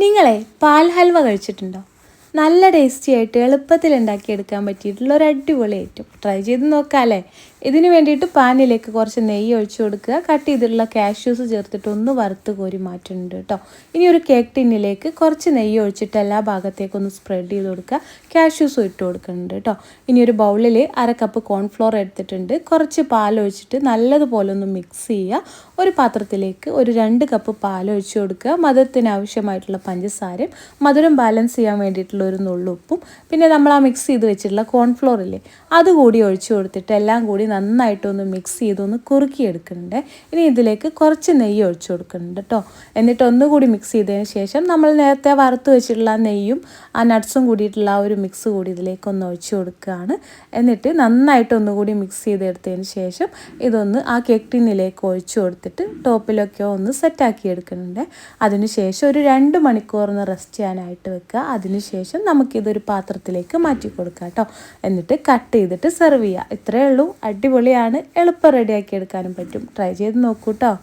നിങ്ങളെ പാൽ ഹൽവ കഴിച്ചിട്ടുണ്ടോ? നല്ല ടേസ്റ്റി ആയിട്ട് എളുപ്പത്തിൽ ഉണ്ടാക്കിയെടുക്കാൻ പറ്റിയിട്ടുള്ള ഒരു അടിപൊളി ഐറ്റം ട്രൈ ചെയ്ത് നോക്കാമല്ലേ ഇതിന് വേണ്ടിയിട്ട് പാനിലേക്ക് കുറച്ച് നെയ്യ് ഒഴിച്ചു കൊടുക്കുക. കട്ട് ചെയ്തിട്ടുള്ള കാഷ്യൂസ് ചേർത്തിട്ട് ഒന്ന് വറുത്ത് കോരി മാറ്റുന്നുണ്ട് കേട്ടോ. ഇനി ഒരു കേക്ക് ടിന്നിലേക്ക് കുറച്ച് നെയ്യ് ഒഴിച്ചിട്ട് എല്ലാ ഭാഗത്തേക്കൊന്ന് സ്പ്രെഡ് ചെയ്ത് കൊടുക്കുക. കാഷ്യൂസും ഇട്ട് കൊടുക്കുന്നുണ്ട് കേട്ടോ. ഇനി ഒരു ബൗളിൽ അര കപ്പ് കോൺഫ്ലോർ എടുത്തിട്ടുണ്ട്. കുറച്ച് പാൽ ഒഴിച്ചിട്ട് നല്ലതുപോലെ ഒന്ന് മിക്സ് ചെയ്യുക. ഒരു പാത്രത്തിലേക്ക് ഒരു രണ്ട് കപ്പ് പാൽ ഒഴിച്ചു കൊടുക്കുക. മധുരത്തിന് ആവശ്യമായിട്ടുള്ള പഞ്ചസാരയും മധുരം ബാലൻസ് ചെയ്യാൻ വേണ്ടിയിട്ടുള്ള ഒരു നുള്ളുപ്പും പിന്നെ നമ്മൾ ആ മിക്സ് ചെയ്ത് വെച്ചിട്ടുള്ള കോൺഫ്ലോർ ഇല്ലേ അതുകൂടി ഒഴിച്ചു കൊടുത്തിട്ട് എല്ലാം കൂടി നന്നായിട്ടൊന്ന് മിക്സ് ചെയ്തൊന്ന് കുറുക്കി എടുക്കുന്നുണ്ട് ഇനി ഇതിലേക്ക് കുറച്ച് നെയ്യ് ഒഴിച്ചു കൊടുക്കുന്നുണ്ട് കേട്ടോ എന്നിട്ട് ഒന്നുകൂടി മിക്സ് ചെയ്തതിന് ശേഷം നമ്മൾ നേരത്തെ വറുത്ത് വെച്ചിട്ടുള്ള നെയ്യും ആ നട്ട്സും കൂടിയിട്ടുള്ള ആ ഒരു മിക്സ് കൂടി ഇതിലേക്ക് ഒന്ന് ഒഴിച്ചു കൊടുക്കുകയാണ്. എന്നിട്ട് നന്നായിട്ട് ഒന്നുകൂടി മിക്സ് ചെയ്തെടുത്തതിന് ശേഷം ഇതൊന്ന് ആ കേക്ക് ടിന്നിലേക്ക് ഒഴിച്ചു കൊടുത്തിട്ട് ടോപ്പിലൊക്കെ ഒന്ന് സെറ്റാക്കി എടുക്കുന്നുണ്ട്. അതിനുശേഷം ഒരു രണ്ട് മണിക്കൂർ ഒന്ന് റെസ്റ്റ് ചെയ്യാനായിട്ട് വെക്കുക. അതിനുശേഷം നമുക്കിതൊരു പാത്രത്തിലേക്ക് മാറ്റി കൊടുക്കാം കേട്ടോ. എന്നിട്ട് കട്ട് ചെയ്തിട്ട് സെർവ് ചെയ്യുക ഇത്രയേ ഉള്ളൂ. അടിപൊളിയാണ്. എളുപ്പം റെഡിയാക്കി എടുക്കാനും പറ്റും. ട്രൈ ചെയ്ത് നോക്കൂ കേട്ടോ.